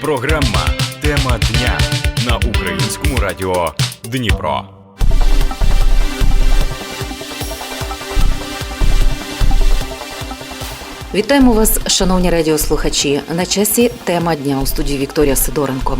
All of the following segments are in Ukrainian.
Програма Тема дня на українському радіо Дніпро. Вітаємо вас, шановні радіослухачі. На часі тема дня у студії Вікторія Сидоренко.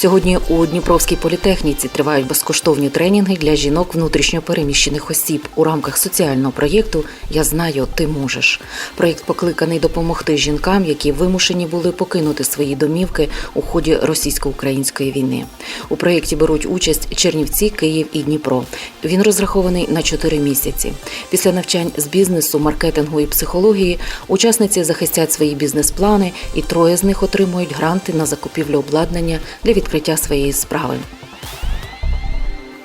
Сьогодні у Дніпровській політехніці тривають безкоштовні тренінги для жінок внутрішньопереміщених осіб у рамках соціального проєкту Я знаю, ти можеш. Проєкт покликаний допомогти жінкам, які вимушені були покинути свої домівки у ході російсько-української війни. У проєкті беруть участь Чернівці, Київ і Дніпро. Він розрахований на 4 місяці. Після навчань з бізнесу, маркетингу і психології учасниці захистять свої бізнес-плани, і троє з них отримують гранти на закупівлю обладнання для відкриття своєї справи.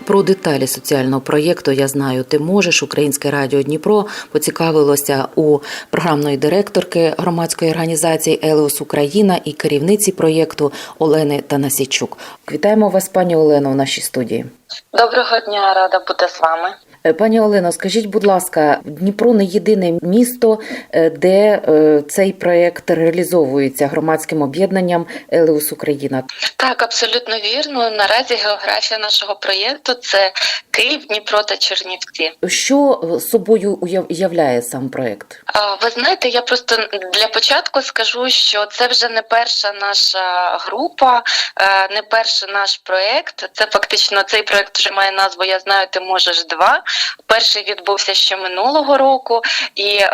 Про деталі соціального проєкту Я знаю, ти можеш. Українське радіо Дніпро поцікавилося у програмної директорки громадської організації Елеос Україна і керівниці проєкту Олени Танасічук. Вітаємо вас, пані Олено, в нашій студії. Доброго дня, рада бути з вами. Е, Пані Олено, скажіть, будь ласка, Дніпро не єдине місто, е, де е, цей проект реалізовується громадським об'єднанням Елеус Україна. Так, абсолютно вірно. Наразі географія нашого проєкту це Київ, Дніпро та Чернівці. Що собою уяв- являє сам проєкт? А, Ви знаєте, я просто для початку скажу, що це вже не перша наша група, е, не перший наш проєкт. Це фактично цей проєкт вже має назву Я знаю, ти можеш два. Перший відбувся ще минулого року, і е,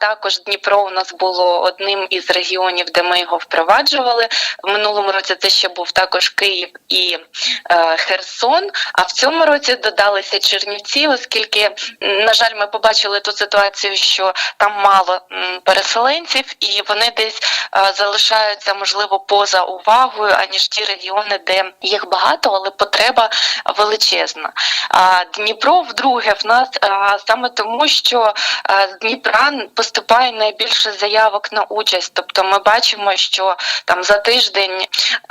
також Дніпро у нас було одним із регіонів, де ми його впроваджували. В минулому році це ще був також Київ і е, Херсон. А в цьому році додалися Чернівці, оскільки, на жаль, ми побачили ту ситуацію, що там мало переселенців, і вони десь залишаються можливо поза увагою, аніж ті регіони, де їх багато, але потреба величезна. Дніпро вдруге в нас саме тому, що з Дніпра поступає найбільше заявок на участь. Тобто ми бачимо, що там за тиждень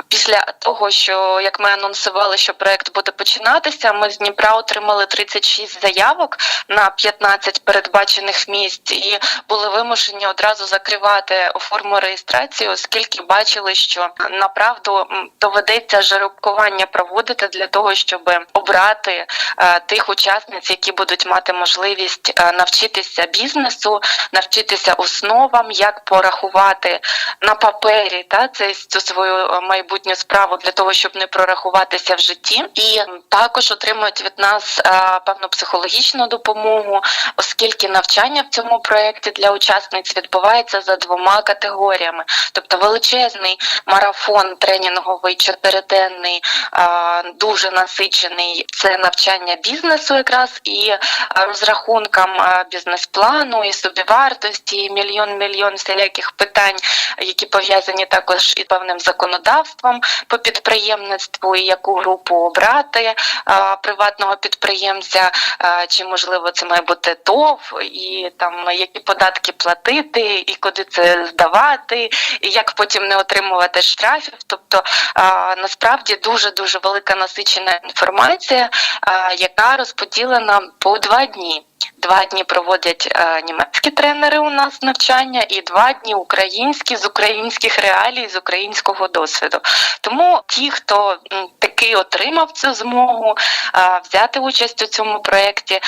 після того, що як ми анонсували, що проект буде починатися, ми з Дніпра отримали 36 заявок на 15 передбачених місць і були вимушені одразу закривати форму реєстрації, оскільки бачили, що направду доведеться жеребкування проводити для того, щоб обрати е, тих учасниць, які будуть мати можливість е, навчитися бізнесу, навчитися основам, як порахувати на папері та це цю свою е, майбутню справу для того, щоб не прорахуватися в житті, і також отримують від нас певну психологічну допомогу, оскільки навчання в цьому проєкті для учасниць відбувається за двома категоріями, тобто величезний марафон тренінговий чотириденний, е, дуже насичений. Це навчання бізнесу, якраз і е, розрахункам е, бізнес-плану, і собівартості, і мільйон мільйон всіляких питань, які пов'язані також із певним законодавством по підприємництву, і яку групу обрати е, приватного підприємця, чи можливо це має бути ТОВ, і там які податки платити, і куди це здавати, і як потім не отримувати штрафів. Тобто насправді дуже дуже велика насичена інформація, яка розподілена по два дні. Два дні проводять е, німецькі тренери у нас навчання, і два дні українські з українських реалій, з українського досвіду. Тому ті, хто таки отримав цю змогу е, взяти участь у цьому проєкті, е,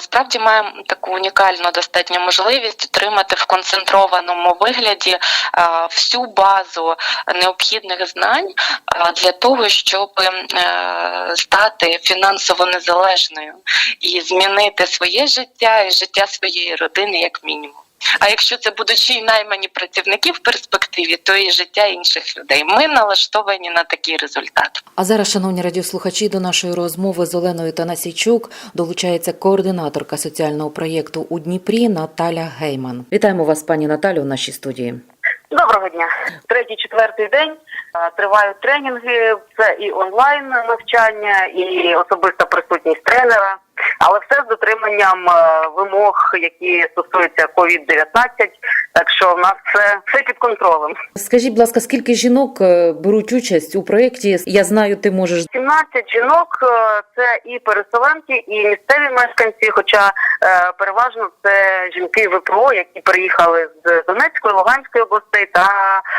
справді має таку унікальну достатньо можливість отримати в концентрованому вигляді е, всю базу необхідних знань е, для того, щоб е, стати фінансово незалежною і змінити своє життя і життя своєї родини як мінімум. А якщо це будуть ще й наймані працівники в перспективі, то і життя інших людей. Ми налаштовані на такий результат. А зараз, шановні радіослухачі, до нашої розмови з Оленою Танасійчук долучається координаторка соціального проєкту у Дніпрі Наталя Гейман. Вітаємо вас, пані Наталю, в нашій студії. Доброго дня. Третій, четвертий день тривають тренінги. Це і онлайн навчання, і особиста присутність тренера. Але все з дотриманням е, вимог, які стосуються COVID-19, так що в нас все, все під контролем. Скажіть, будь ласка, скільки жінок е, беруть участь у проєкті Я знаю, ти можеш 17 жінок е, це і переселенки, і місцеві мешканці. Хоча переважно це жінки ВПО, які приїхали з Донецької, Луганської областей та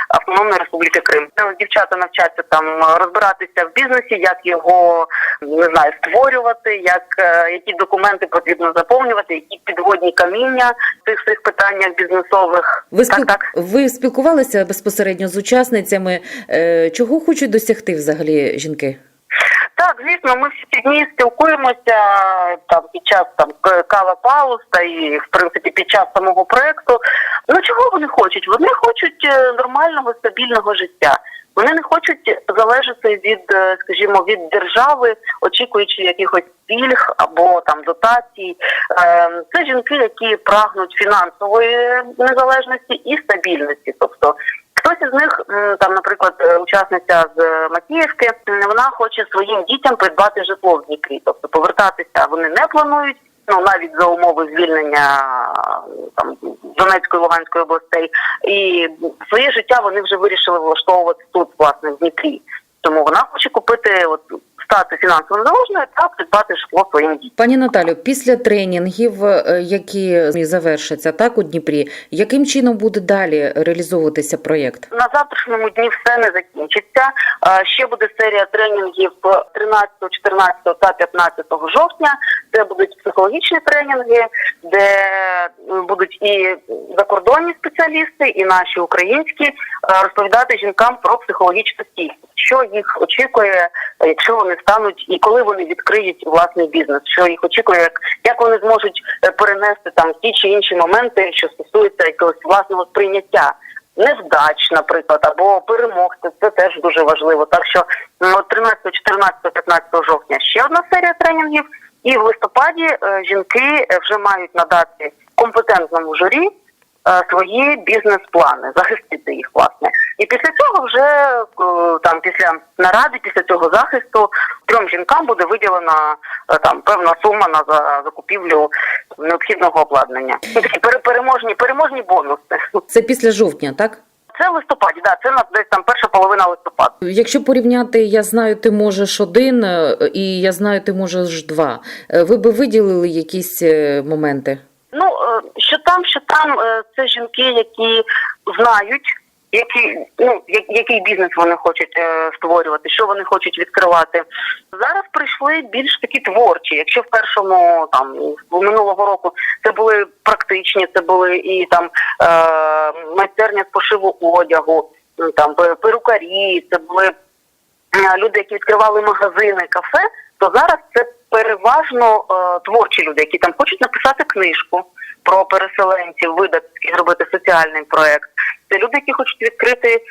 Автономної Республіки Крим. Дівчата навчаться там розбиратися в бізнесі, як його не знаю, створювати, як які документи потрібно заповнювати, які підводні каміння в цих всіх питаннях бізнесових. ви спіл... так. ви спілкувалися безпосередньо з учасницями. Е, Чого хочуть досягти взагалі жінки? Так, звісно, ми всі дні спілкуємося там під час там кава пауз та і в принципі під час самого проекту. Ну чого вони хочуть? Вони хочуть е, нормального стабільного життя. Вони не хочуть залежати від, е, скажімо, від держави, очікуючи якихось пільг або там дотацій. Е, Це жінки, які прагнуть фінансової незалежності і стабільності. Тобто Хтось із них, там, наприклад, е, учасниця з Макіївки, м, вона хоче своїм дітям придбати житло в Дніпрі. Тобто повертатися вони не планують. Ну навіть за умови звільнення там Донецької Луганської областей, і своє життя вони вже вирішили влаштовувати тут, власне, в Дніпрі. Тому вона хоче купити, от стати фінансово незалежною та придбати житло своїм дітям. Пані Наталю, після тренінгів, е, які завершаться так у Дніпрі, яким чином буде далі реалізовуватися проєкт? На завтрашньому дні все не закінчиться. Е, Ще буде серія тренінгів 13, 14 та 15 жовтня. Це будуть психологічні тренінги, де будуть і закордонні спеціалісти, і наші українські е, розповідати жінкам про психологічну стійкість, що їх очікує, якщо вони стануть і коли вони відкриють власний бізнес, що їх очікує, як, як вони зможуть е, перенести там ті чи інші моменти, що стосуються якогось власного сприйняття невдач, наприклад, або перемог. Це, теж дуже важливо. Так що ну, от 13, 14, 15 жовтня ще одна серія тренінгів, і в листопаді е, жінки е, вже мають надати компетентному журі свої бізнес-плани, захистити їх власне. І після цього вже е, там після наради, після цього захисту трьом жінкам буде виділена е, там певна сума на за- закупівлю необхідного обладнання. Ну, Такі переможні, переможні бонуси. Це після жовтня, так? Це листопаді, да, це на десь там перша половина листопада. Якщо порівняти, я знаю, ти можеш один, е, і я знаю, ти можеш два. Е, Ви би виділили якісь е, моменти? Ну е, що там, що там, е, це жінки, які знають, які ну який бізнес вони хочуть е, створювати, що вони хочуть відкривати. Зараз прийшли більш такі творчі. Якщо в першому там минулого року це були практичні, це були і там е, майстерня з пошиву одягу, ну, там перукарі, це були люди, які відкривали магазини, кафе, то зараз це переважно е, творчі люди, які там хочуть написати книжку про переселенців, видати зробити соціальний проект. Це люди, які хочуть відкрити е,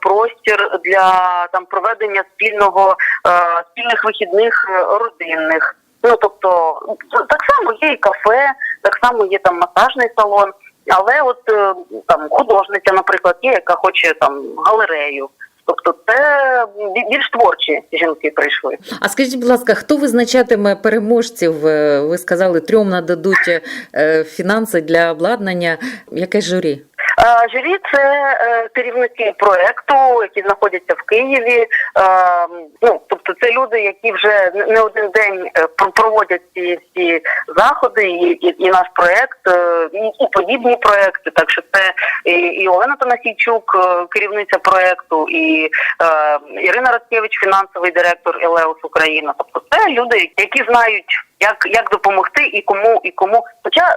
простір для там проведення спільного е, спільних вихідних е, родинних. Ну тобто так само є і кафе, так само є там масажний салон. Але от е, там художниця, наприклад, є, яка хоче там галерею. Тобто це більш творчі жінки прийшли. А скажіть, будь ласка, хто визначатиме переможців? Е, Ви сказали, трьом нададуть е, фінанси для обладнання. Яке журі? Е, Журі це е, керівники проекту, які знаходяться в Києві. Е, Ну тобто, це люди, які вже не- один день проводять ці всі заходи, і, і, і наш проект, і, і подібні проекти. Так що це і, і Олена Танасійчук, керівниця проекту, і Ірина Радкевич, фінансовий директор Елеус Україна. Тобто, це люди, які знають. Як як допомогти і кому і кому? Хоча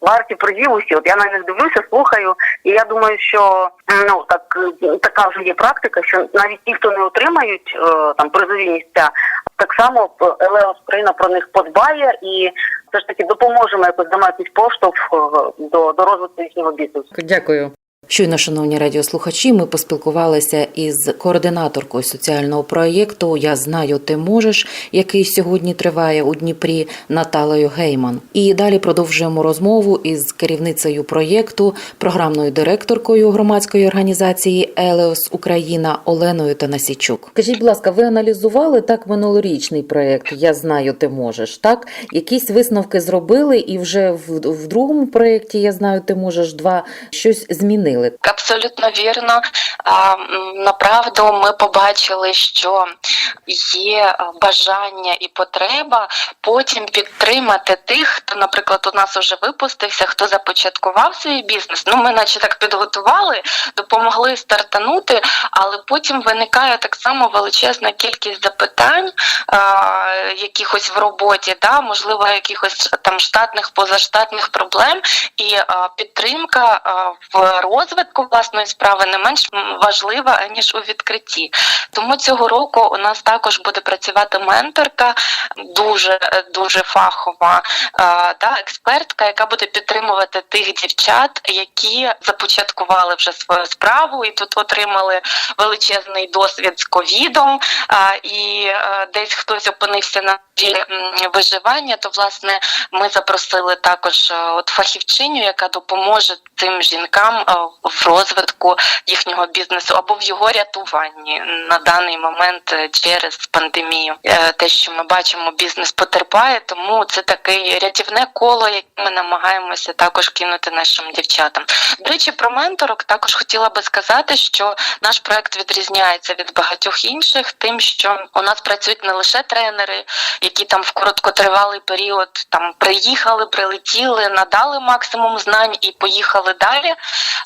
варті призів усі. От я на них дивлюся, слухаю, і я думаю, що ну так е, така вже є практика, що навіть ті, хто не отримають е, там призові місця, так само е, Елеос Україна про них подбає і все ж таки допоможемо якось дати поштовх е, до, до розвитку їхнього бізнесу. Дякую. Щойно, шановні радіослухачі, ми поспілкувалися із координаторкою соціального проєкту Я знаю, ти можеш, який сьогодні триває у Дніпрі Наталею Гейман. І далі продовжуємо розмову із керівницею проєкту, програмною директоркою громадської організації Елеос Україна Оленою Танасічук. Скажіть, будь ласка, ви аналізували так минулорічний проєкт Я знаю, ти можеш. Так, якісь висновки зробили, і вже в, в другому проєкті Я знаю, ти можеш два щось змінили. Абсолютно вірно. Направду ми побачили, що є бажання і потреба потім підтримати тих, хто, наприклад, у нас вже випустився, хто започаткував свій бізнес. Ну, ми наче так підготували, допомогли стартанути, але потім виникає так само величезна кількість запитань, а, якихось в роботі, да, можливо, якихось там штатних, позаштатних проблем, і підтримка в розвитку власної справи не менш важлива ніж у відкритті. Тому цього року у нас також буде працювати менторка, дуже дуже фахова а, та експертка, яка буде підтримувати тих дівчат, які започаткували вже свою справу і тут отримали величезний досвід з ковідом, а, е, десь хтось опинився на виживання. То власне ми запросили також е, от фахівчиню, яка допоможе цим жінкам е, в розвитку їхнього бізнесу або в його рятуванні на даний момент через пандемію. Те, що ми бачимо, бізнес потерпає, тому це таке рятівне коло, яке ми намагаємося також кинути нашим дівчатам. До речі, про менторок також хотіла би сказати, що наш проект відрізняється від багатьох інших, тим, що у нас працюють не лише тренери, які там в короткотривалий період там приїхали, прилетіли, надали максимум знань і поїхали далі.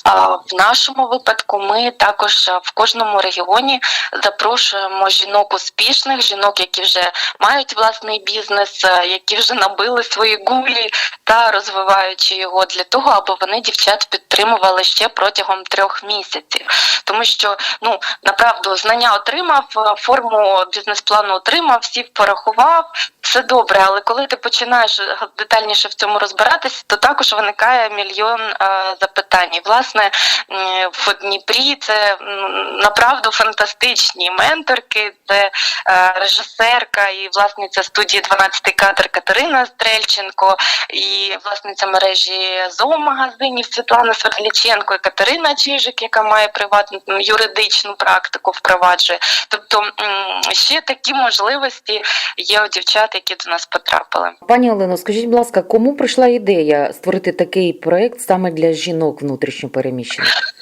А в нашому випадку ми також в кожному регіоні запрошуємо жінок успішних, жінок, які вже мають власний бізнес, які вже набили свої гулі та розвиваючи його для того, аби вони дівчат підтримували ще протягом трьох місяців. Тому що ну направду знання отримав, а, форму бізнес-плану отримав, сів порахував, все добре. Але коли ти починаєш е, детальніше в цьому розбиратися, то також виникає мільйон е, запитань. І власне в Дніпрі це направду фантастичні менторки, це е, режисерка і власниця студії 12 кадр Катерина Стрельченко, і власниця мережі зоомагазинів Світлана Свердліченко і Катерина Чижик, яка має приватну юридичну практику, впроваджує. Тобто ще такі можливості є у дівчат, які до нас потрапили. Пані Олено, скажіть, будь ласка, кому прийшла ідея створити такий проект саме для жінок внутрішньопереміщених?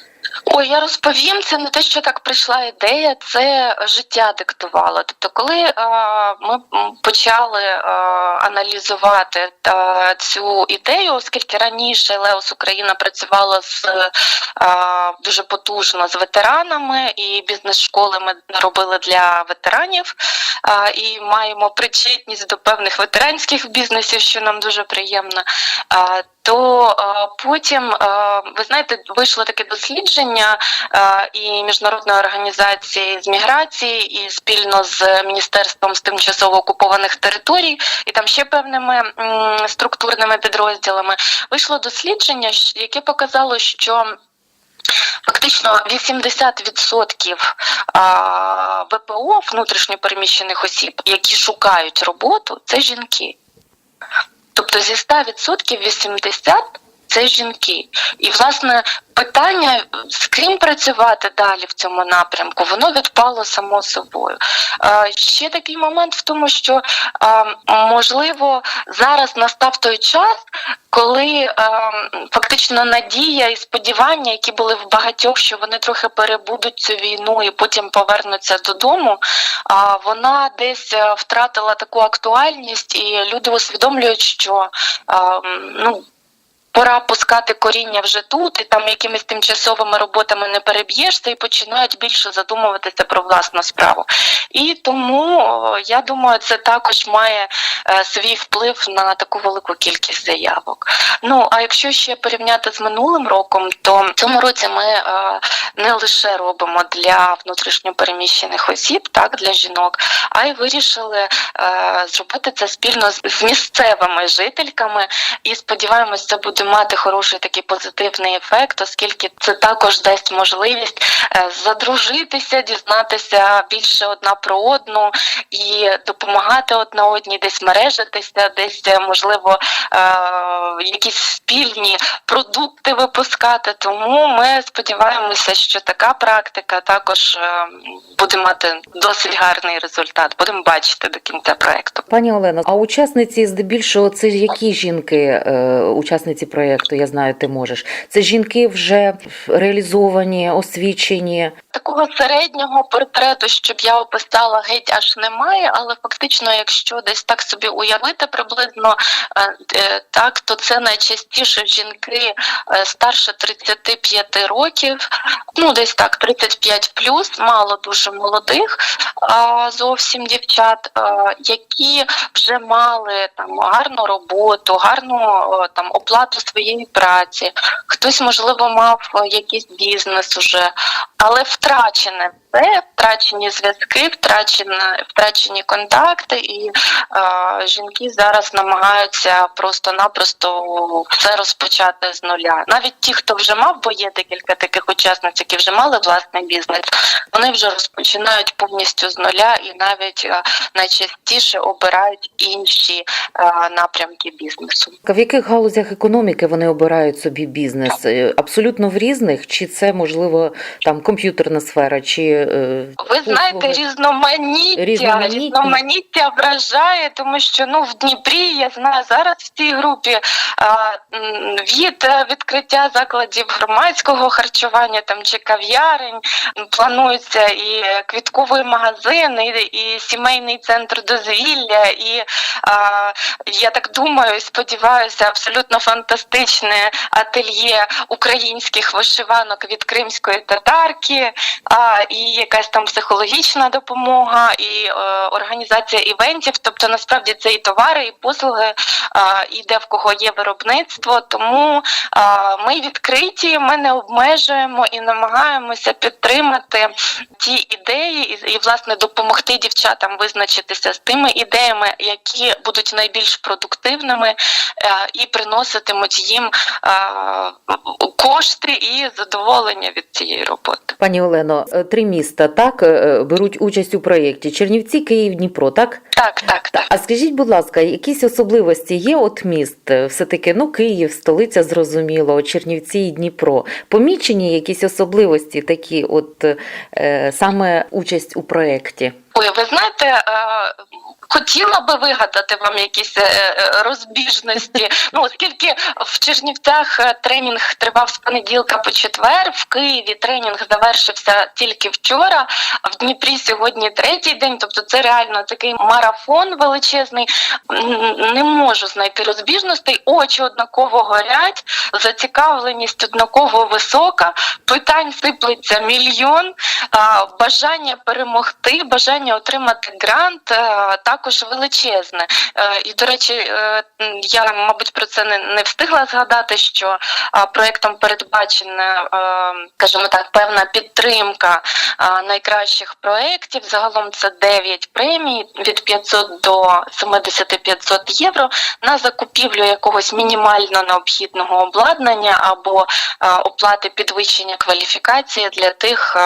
Ой, я розповім, це не те, що так прийшла ідея, це життя диктувало. Тобто, коли е, ми почали е, аналізувати е, цю ідею, оскільки раніше Леос Україна працювала з е, дуже потужно з ветеранами, і бізнес-школи ми робили для ветеранів, е, і маємо причетність до певних ветеранських бізнесів, що нам дуже приємно. Е, то е, потім, е, ви знаєте, вийшло таке дослідження е, і міжнародної організації з міграції, і спільно з міністерством з тимчасово окупованих територій, і там ще певними структурними підрозділами вийшло дослідження, яке показало, що Фактично 80% ВПО внутрішньопереміщених осіб, які шукають роботу, це жінки. Тобто зі 100% 80 це жінки. І власне питання з ким працювати далі в цьому напрямку, воно відпало само собою. Е, Ще такий момент в тому, що е, можливо зараз настав той час, коли е, фактично надія і сподівання, які були в багатьох, що вони трохи перебудуть цю війну і потім повернуться додому, а вона десь е, втратила таку актуальність, і люди усвідомлюють, що е, ну. Пора пускати коріння вже тут, і там якимись тимчасовими роботами не переб'єшся, і починають більше задумуватися про власну справу. І тому я думаю, це також має е, свій вплив на таку велику кількість заявок. Ну а якщо ще порівняти з минулим роком, то в цьому році ми е, не лише робимо для внутрішньопереміщених осіб, так для жінок, а й вирішили е, зробити це спільно з, з місцевими жительками. І сподіваємось, це буде буде мати хороший такий позитивний ефект, оскільки це також дасть можливість е, задружитися, дізнатися більше одна про одну і допомагати одна одній, десь мережитися, десь е, можливо е, якісь спільні продукти випускати. Тому ми сподіваємося, що така практика також е, буде мати досить гарний результат. Будемо бачити до кінця проекту. Пані Олено, а учасниці здебільшого це які жінки, е, учасниці проєкту, я знаю, ти можеш. Це жінки вже реалізовані, освічені. Такого середнього портрету, щоб я описала, геть аж немає, але фактично, якщо десь так собі уявити приблизно е, е, так, то це найчастіше жінки е, старше 35 років, ну десь так, 35 плюс, мало дуже молодих, зовсім дівчат, які вже мали там гарну роботу, гарну там оплату своєї праці. Хтось, можливо, мав якийсь бізнес уже, але втрачене все, втрачені зв'язки, втрачені, втрачені контакти, і е, жінки зараз намагаються просто-напросто все розпочати з нуля. Навіть ті, хто вже мав, бо є декілька таких учасниць, які вже мали власний бізнес, вони вже розпочинають повністю з нуля і навіть е, найчастіше обирають інші е, напрямки бізнесу. В яких галузях економіки вони обирають собі бізнес? Е, Абсолютно в різних, чи це можливо там комп'ютерна сфера, чи Ви знаєте, різноманіття, Різноманіття. різноманіття вражає, тому що ну в Дніпрі я знаю зараз в цій групі а, від е, відкриття закладів громадського харчування там чи кав'ярень планується і квітковий магазин, і, і сімейний центр дозвілля, і а, я так думаю, сподіваюся, абсолютно фантастичне ательє українських вишиванок від кримської татарки, а, і якась там психологічна допомога, і е, організація івентів. Тобто, насправді це і товари, і послуги, а, і де в кого є виробництво. Тому а, ми відкриті, ми не обмежуємо і намагаємося підтримати ті ідеї, і, і власне допомогти дівчатам визначитися з тими ідеями, які будуть найбільш продуктивними е, і приноситимуть їм е, кошти і задоволення від цієї роботи. пані Олено, е, три міста так е, беруть участь у проєкті: Чернівці, Київ, Дніпро, так? Так, так, так. А скажіть, будь ласка, якісь особливості є от міст? Все таки, ну Київ, столиця зрозуміло, Чернівці і Дніпро. Помічені якісь особливості, такі, от е, саме участь у проєкті? Ой, ви знаєте, е, хотіла би вигадати вам якісь е, е, розбіжності. Ну, оскільки в Чернівцях тренінг тривав з понеділка по четвер, в Києві тренінг завершився тільки вчора, а в Дніпрі сьогодні третій день. Тобто це реально такий марафон величезний. Не можу знайти розбіжностей. Очі однаково горять, зацікавленість однаково висока, питань сиплеться мільйон, бажання перемогти, бажання отримати грант е, також величезне. Е, І, до речі, е, я, мабуть, про це не, встигла згадати, що а, проектом передбачена, скажімо так, певна підтримка найкращих проєктів. Загалом це 9 премій від 500 до 70-500 євро на закупівлю якогось мінімально необхідного обладнання або оплати підвищення кваліфікації для тих,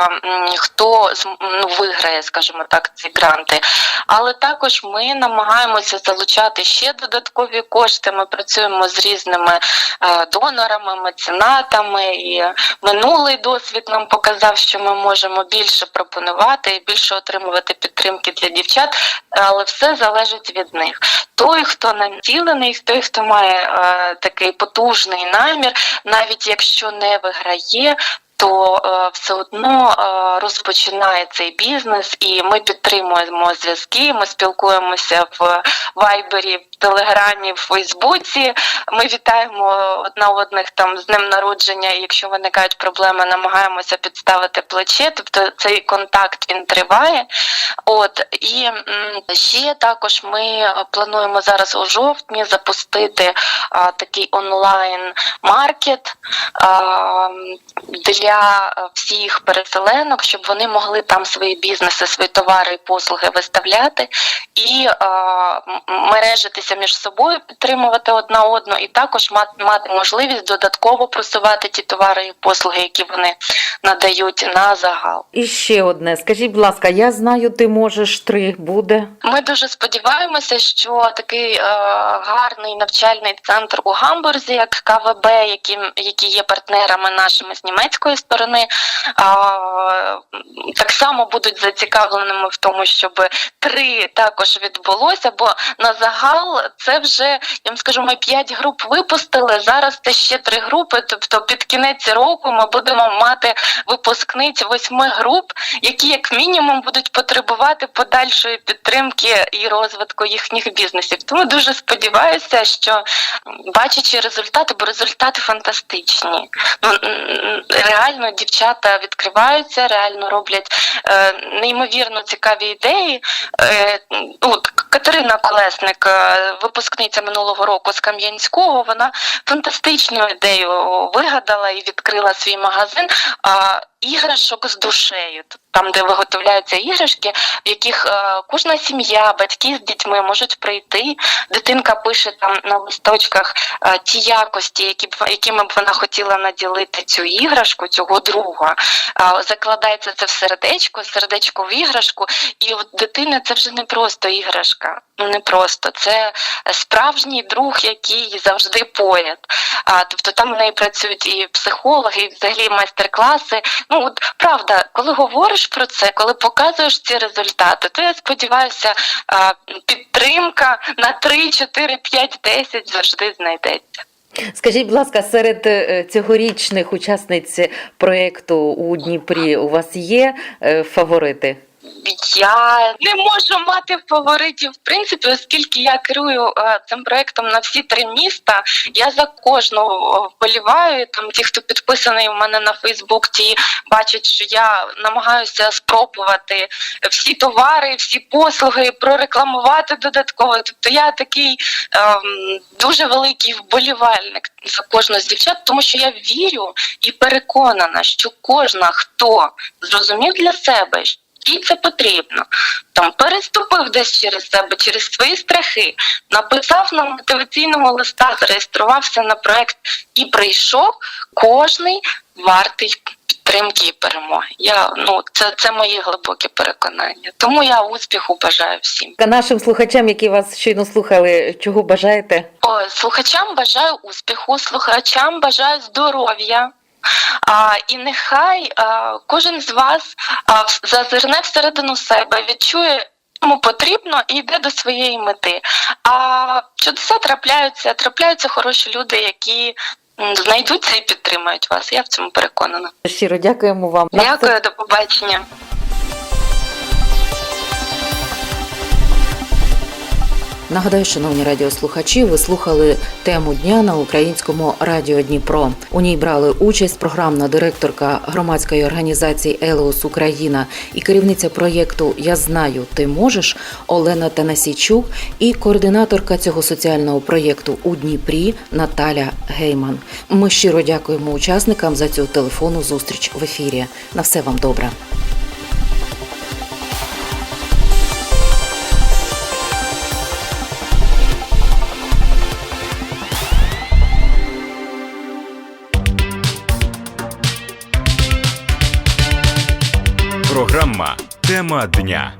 хто ну, виграє, скажімо так, ці гранти. Але також ми намагаємося залучати ще додаткові кошти. Ми працюємо з різними е, донорами, меценатами. І минулий досвід нам показав, що ми можемо більше пропонувати і більше отримувати підтримки для дівчат, але все залежить від них. Той, хто націлений, той, хто має е, такий потужний намір, навіть якщо не виграє. То е, все одно е, розпочинає цей бізнес, і ми підтримуємо зв'язки. Ми спілкуємося в Вайбері, в Телеграмі, в Фейсбуці. Ми вітаємо одна одних там з днем народження. І якщо виникають проблеми, намагаємося підставити плече. Тобто цей контакт він триває. От і ще також ми плануємо зараз у жовтні запустити а, такий онлайн маркет а, для всіх переселенок, щоб вони могли там свої бізнеси, свої товари і послуги виставляти і е, м- мережитися між собою, підтримувати одна одну, і також мати можливість додатково просувати ті товари і послуги, які вони надають на загал. І ще одне. Скажіть, будь ласка, я знаю, ти можеш три буде. Ми дуже сподіваємося, що такий е, гарний навчальний центр у Гамбурзі, як КВБ, які, які є партнерами нашими з німецької сторони, е, так само будуть зацікавленими в тому, щоб три також відбулося. Бо на загал це вже я вам скажу, ми п'ять груп випустили. Зараз це ще три групи. Тобто, під кінець року ми будемо мати випускниць восьми груп, які як мінімум будуть потребувати подальшої підтримки і розвитку їхніх бізнесів. Тому дуже сподіваюся, що бачачи результати, бо результати фантастичні. Ну реально дівчата відкриваються, реально роблять е, неймовірно цікаві ідеї. Е, от Катерина Колесник, е, випускниця минулого року з Кам'янського, вона фантастичну ідею вигадала і відкрила свій магазин. А, Іграшок з душею, там, де виготовляються іграшки, в яких е, кожна сім'я, батьки з дітьми можуть прийти. Дитинка пише там на листочках е, ті якості, які б якими б вона хотіла наділити цю іграшку, цього друга. Е, закладається це в сердечко, сердечко в іграшку, і у дитини це вже не просто іграшка. Ну не просто це справжній друг, який завжди поряд. А тобто там в неї працюють і психологи, і взагалі майстер-класи. Ну от правда, коли говориш про це, коли показуєш ці результати, то я сподіваюся, підтримка на 3, 4, 5, 10 завжди знайдеться. Скажіть, будь ласка, серед е, цьогорічних учасниць проєкту у Дніпрі у вас є е, фаворити? Я не можу мати фаворитів, в принципі, оскільки я керую е, цим проектом на всі три міста. Я за кожного е, вболіваю. Там ті, хто підписаний у мене на Фейсбук, ті бачать, що я намагаюся спробувати всі товари, всі послуги, прорекламувати додатково. Тобто я такий ем, дуже великий вболівальник за кожну з дівчат, тому що я вірю і переконана, що кожна, хто зрозумів для себе, їй це потрібно. Там переступив десь через себе, через свої страхи, написав на мотиваційному листа, зареєструвався на проект і прийшов кожний вартий підтримки і перемоги. Я ну це, це мої глибокі переконання. Тому я успіху бажаю всім. А Нашим слухачам, які вас щойно слухали, чого бажаєте? О, слухачам бажаю успіху, слухачам бажаю здоров'я. А, і нехай а, кожен з вас а, зазирне всередину себе, відчує. Тому потрібно і йде до своєї мети. А чудеса трапляються, трапляються хороші люди, які знайдуться і підтримають вас. Я в цьому переконана. Щиро дякуємо вам. Дякую, до побачення. Нагадаю, шановні радіослухачі, ви слухали тему дня на українському радіо Дніпро. У ній брали участь програмна директорка громадської організації Елеус Україна і керівниця проєкту Я знаю, ти можеш Олена Танасійчук і координаторка цього соціального проєкту у Дніпрі Наталя Гейман. Ми щиро дякуємо учасникам за цю телефонну зустріч в ефірі. На все вам добре. Тема дня